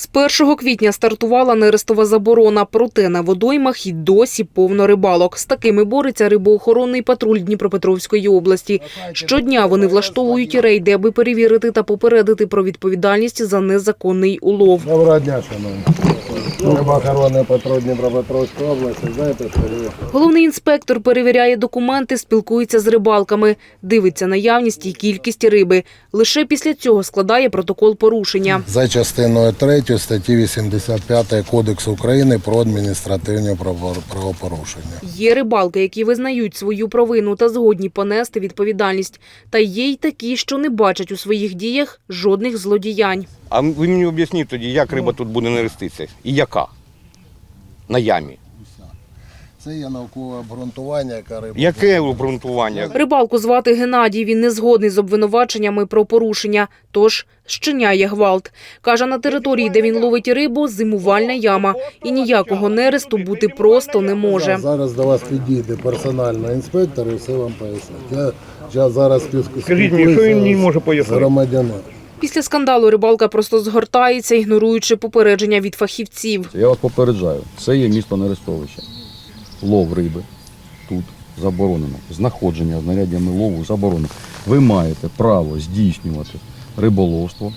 З 1 квітня стартувала нерестова заборона, проте на водоймах і досі повно рибалок. З такими бореться рибоохоронний патруль Дніпропетровської області. Щодня вони влаштовують рейди, аби перевірити та попередити про відповідальність за незаконний улов. Доброго дня, шановні. Рибоохоронний патруль Дніпропетровської області. Знаєте, що ви Головний інспектор перевіряє документи, спілкується з рибалками, дивиться наявність і кількість риби. Лише після цього складає протокол порушення. за частиною 3 статті 85 Кодексу України про адміністративні право- правопорушення. Є рибалки, які визнають свою провину та згодні понести відповідальність. Та є й такі, що не бачать у своїх діях жодних злодіянь. А ви мені об'ясніть тоді, як риба тут буде нереститися? І яка? На ямі. Це є наукове обґрунтування, яка риба. Яке обґрунтування? Рибалку звати Геннадій. Він не згодний з обвинуваченнями про порушення, тож щиняє гвалт. Каже, на території, де він ловить рибу, зимувальна яма, і ніякого нересту бути просто не може. Зараз до вас підійде персональний інспектор і все вам пояснить. Я, я зараз спілкуюся Скажіть мені, що він мені може пояснити? громадянином. Після скандалу рибалка просто згортається, ігноруючи попередження від фахівців. Я вас попереджаю, це є місто Нерестовище. Лов риби тут заборонено. Знаходження знаряддями лову заборонено. Ви маєте право здійснювати риболовство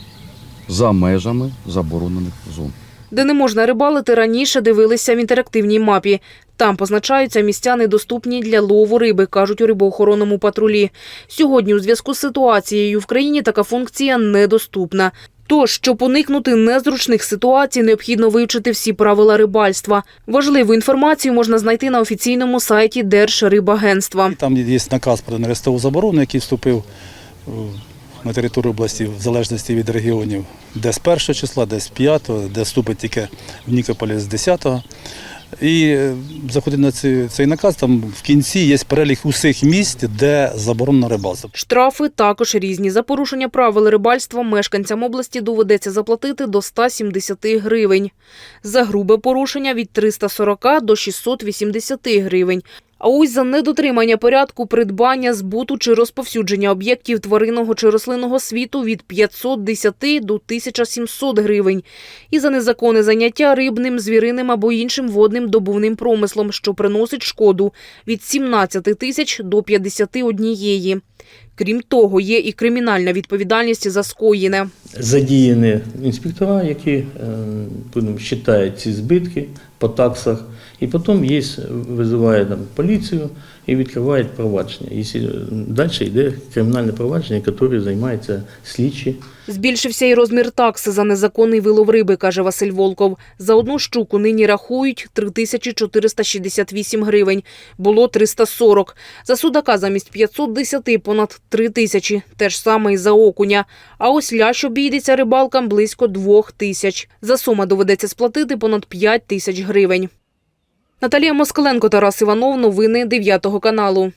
за межами заборонених зон. Де не можна рибалити, раніше дивилися в інтерактивній мапі. Там позначаються місця недоступні для лову риби, кажуть у рибоохоронному патрулі. Сьогодні у зв'язку з ситуацією в країні така функція недоступна. Тож, щоб уникнути незручних ситуацій, необхідно вивчити всі правила рибальства. Важливу інформацію можна знайти на офіційному сайті Держрибагентства. Там є наказ про нерестову заборону, який вступив е, на територію області в залежності від регіонів, де з 1 числа, де з 5, де вступить тільки в Нікополі з 10. І е, заходить на цей, цей наказ, там в кінці є перелік усіх місць, де заборонено рибалство. Штрафи також різні. За порушення правил рибальства мешканцям області доведеться заплатити до 170 гривень. За грубе порушення від 340 до 680 гривень. А ось за недотримання порядку придбання, збуту чи розповсюдження об'єктів тваринного чи рослинного світу від 510 до 1700 гривень. І за незаконне заняття рибним, звіриним або іншим водним добувним промислом, що приносить шкоду від 17 тисяч до 51. Крім того, є і кримінальна відповідальність за скоєне. задіяні інспектора, які е, будемо, считають ці збитки по таксах, і потім є, визиває там, поліцію і відкривають провадження. Якщо далі йде кримінальне провадження, яке займаються слідчі. Збільшився і розмір такси за незаконний вилов риби, каже Василь Волков. За одну щуку нині рахують 3468 гривень. Було 340. За судака замість 510 понад 3 тисячі. Те ж саме і за окуня. А ось лящ обійдеться рибалкам близько 2 тисяч. За сума доведеться сплатити понад 5 тисяч гривень. Наталія Москаленко, Тарас Іванов. Новини 9 каналу.